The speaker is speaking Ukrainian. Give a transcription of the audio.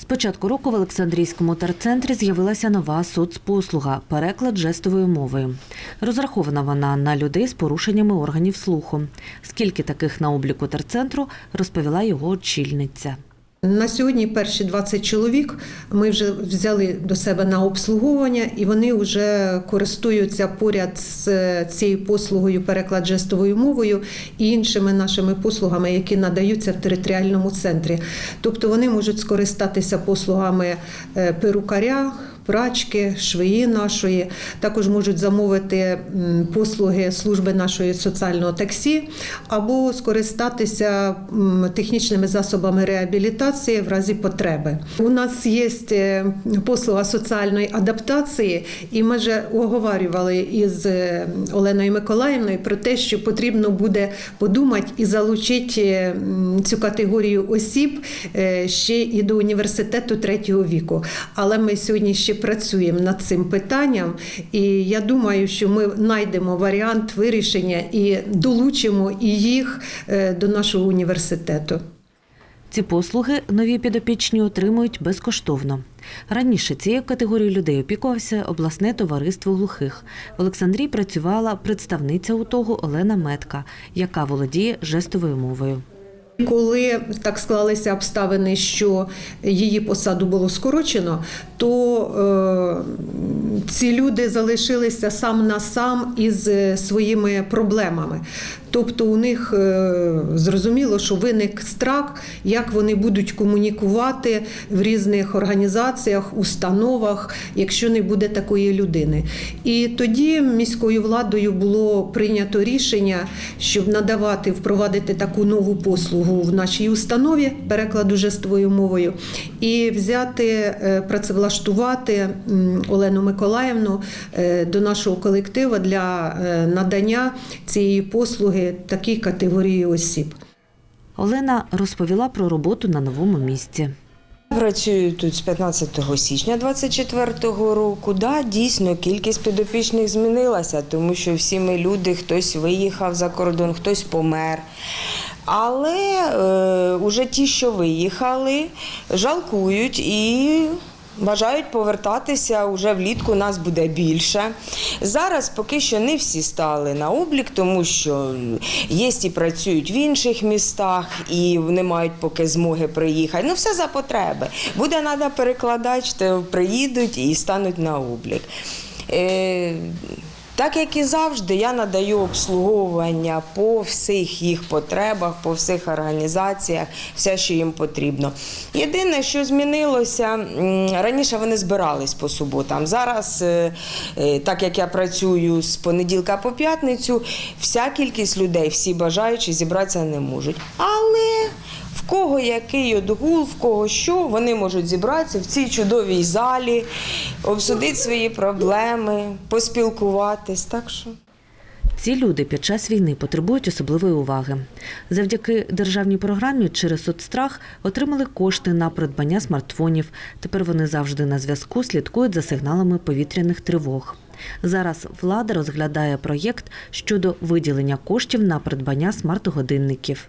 З початку року в Олександрійському терцентрі з'явилася нова соцпослуга переклад жестовою мовою. Розрахована вона на людей з порушеннями органів слуху. Скільки таких на обліку терцентру, розповіла його очільниця. На сьогодні перші 20 чоловік ми вже взяли до себе на обслуговування, і вони вже користуються поряд з цією послугою переклад жестовою мовою і іншими нашими послугами, які надаються в територіальному центрі. Тобто вони можуть скористатися послугами е, перукаря. Прачки, швеї нашої також можуть замовити послуги служби нашої соціального таксі або скористатися технічними засобами реабілітації в разі потреби. У нас є е, послуга соціальної адаптації, і ми вже оговарювали із е, Оленою Миколаївною про те, що потрібно буде подумати і залучити е, цю категорію осіб ще і до університету третього віку. Але ми сьогодні ще працюємо над цим питанням, і я думаю, що ми знайдемо варіант вирішення і долучимо і їх е, до нашого університету. Ці послуги нові підопічні отримують безкоштовно. Раніше цією категорією людей опікувався обласне товариство глухих. В Олександрії працювала представниця у того Олена Метка, яка володіє жестовою мовою. Коли так склалися обставини, що її посаду було скорочено, то е, ці люди залишилися сам на сам із е, своїми проблемами. Тобто у них е, зрозуміло, що виник страх, як вони будуть комунікувати в різних організаціях, установах, якщо не буде такої людини. І тоді міською владою було прийнято рішення, щоб надавати, впровадити таку нову послугу в нашій установі перекладу жестовою мовою, і взяти, е, працевлаштувати Олену Миколаївну е, до нашого колективу для надання цієї послуги такій категорії осіб. Олена розповіла про роботу на новому місці. Працюю тут з 15 січня 24-го року. Да, дійсно, кількість підопічних змінилася, тому що всі ми люди, хтось виїхав за кордон, хтось помер. Але е, уже ті, що виїхали, жалкують і бажають повертатися. Уже влітку нас буде більше. Зараз поки що не всі стали на облік, тому що є і працюють в інших містах, і не мають поки змоги приїхати. Ну, все за потреби. Буде треба перекладач, то приїдуть і стануть на облік. Так як і завжди, я надаю обслуговування по всіх їх потребах, по всіх організаціях, все, що їм потрібно. Єдине, що змінилося, раніше вони збирались по суботам. Зараз, е, е, так як я працюю з понеділка по п'ятницю, вся кількість людей, всі бажаючі зібратися не можуть. В кого який отгул, в кого що, вони можуть зібратися в цій чудовій залі, обсудити свої проблеми, поспілкуватись. Так що. Ці люди під час війни потребують особливої уваги. Завдяки державній програмі через соцстрах отримали кошти на придбання смартфонів. Тепер вони завжди на зв'язку слідкують за сигналами повітряних тривог. Зараз влада розглядає проєкт щодо виділення коштів на придбання смарт-годинників.